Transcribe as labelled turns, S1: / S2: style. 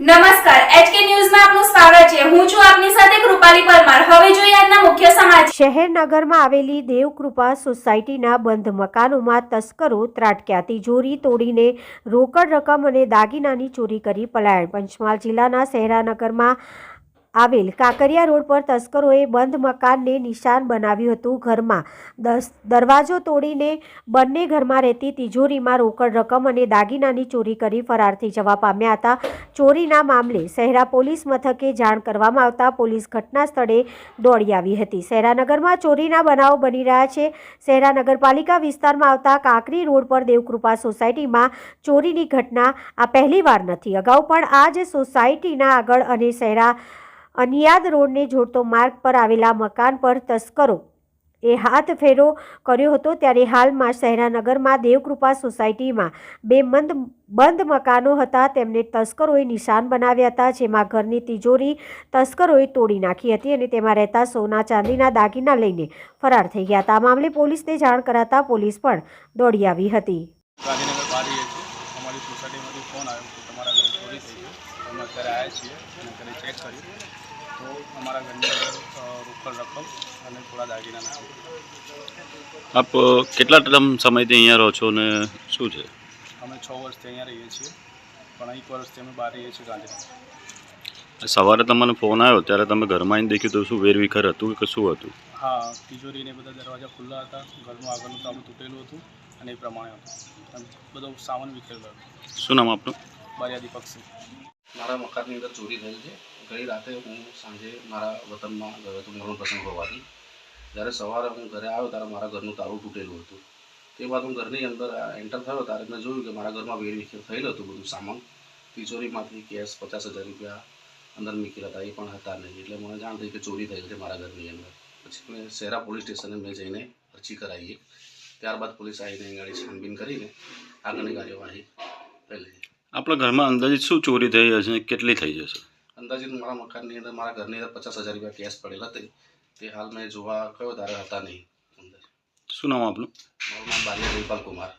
S1: નમસ્કાર એચકે ન્યૂઝમાં આપનું સ્વાગત છે. હું છું આપની સાથે કૃપાલી પરમાર. હવે જોઈએ આજના મુખ્ય સમાચાર.
S2: શહેરનગરમાં આવેલી દેવકૃપા સોસાયટીના બંધ મકાનોમાં તસ્કરો ત્રાટક્યા. તિજોરી તોડીને રોકડ રકમ અને દાગીનાની ચોરી કરી પલાયણ પંચમહાલ જિલ્લાના શહેરાનગરમાં આવેલ કાંકરિયા રોડ પર તસ્કરોએ બંધ મકાનને નિશાન બનાવ્યું હતું ઘરમાં. દસ, દરવાજો તોડીને બંને ઘરમાં રહેતી તિજોરીમાં રોકડ રકમ અને દાગીનાની ચોરી કરી ફરાર થઈ જવા પામ્યા હતા. ચોરીના મામલે શહેરા પોલીસ મથકે જાણ કરવામાં આવતા પોલીસ ઘટના સ્થળે દોડી આવી હતી. શહેરાનગરમાં ચોરીના બનાવો બની રહ્યા છે. શહેરા નગરપાલિકા વિસ્તારમાં આવતા કાંકરી રોડ પર દેવકૃપા સોસાયટીમાં ચોરીની ઘટના આ પહેલીવાર નથી. અગાઉ પણ આ જ સોસાયટીના આગળ અને શહેરા અનિયાદ રોડને જોડતો માર્ગ પર આવેલા મકાન પર તસ્કરો. એ હાથ ફેરો કર્યો હતો ત્યારે હાલમાં શહેરાનગરમાં દેવકૃપા સોસાયટીમાં બે મંદ, બંધ મકાનો હતા. તેમને તસ્કરોએ નિશાન બનાવ્યા હતા, જેમાં ઘરની તિજોરી તસ્કરોએ તોડી નાખી હતી અને તેમાં રહેતા સોના ચાંદીના દાગીના લઈને ફરાર થઈ ગયા હતા. આ મામલે પોલીસને જાણ કરાતા પોલીસ પણ દોડી આવી હતી
S3: ગાંધીનગર બહાર રહીએ છીએ સોસાયટીમાંથી ફોન આવ્યો કે તમારા ઘરે ચોરી થઈ છે. અમે અત્યારે આવ્યા છીએ અને ઘરે ચેક કર્યું. તો અમારા ઘરની અંદર રોકડ રકમ અને થોડા દાગીના
S4: આપ કેટલા ટર્મ સમયથી અહીંયા રહો છો અને શું છે?
S3: અમે છ વર્ષથી અહીંયા રહીએ છીએ. પણ એક વર્ષથી અમે બહાર રહીએ છીએ ગાંધીનગર.
S4: સવારે તમને ફોન આવ્યો ત્યારે તમે ઘરમાં આવીને દેખ્યું તો શું વેરવિખર હતું કે શું હતું?
S3: હા તિજોરી ને બધા દરવાજા ખુલ્લા હતા. ઘરનું આગળનું તાળું તૂટેલું હતું. અને એ પ્રમાણે બધો સામાન વિખેરેલો
S4: શું નામ આપનું?
S3: બારિયા દીપકસિંહ
S5: મારા મકાનની અંદર ચોરી થયેલ છે. ગઈ રાતે હું સાંજે મારા વતનમાં ગયો હતો મરણ પ્રસંગ હોવાથી. જ્યારે સવારે હું ઘરે આવ્યો ત્યારે મારા ઘરનું તારું તૂટેલું હતું. તે બાદ હું ઘરની અંદર એન્ટર થયો ત્યારે મેં જોયું કે મારા ઘરમાં વેરવિખેર થયેલું હતું બધું સામાન. તિજોરીમાંથી કેશ પચાસ હજાર રૂપિયા અંદર નીકળ્યા હતા એ પણ હતા નહીં. એટલે મને જાણ થઈ કે ચોરી થયેલ છે મારા ઘરની અંદર. પછી મેં શહેરા પોલીસ સ્ટેશને મેં જઈને અરજી કરાવી ત્યારબાદ પોલીસ આવીને ગાડી છાનબીન કરીને આગળની કાર્યવાહી કરી
S4: આપણા ઘરમાં અંદાજિત શું ચોરી થઈ હશે કેટલી થઈ જશે?
S5: અંદાજિત મારા મકાનની અંદર મારા ઘરની અંદર પચાસ હજાર રૂપિયા કેશ પડેલા હતી. તે હાલ મેં જોવા કયો તારે હતા નહીં. અંદર
S4: શું નામ આપનું?
S5: મારું નામ બારિયા જયપાલ કુમાર.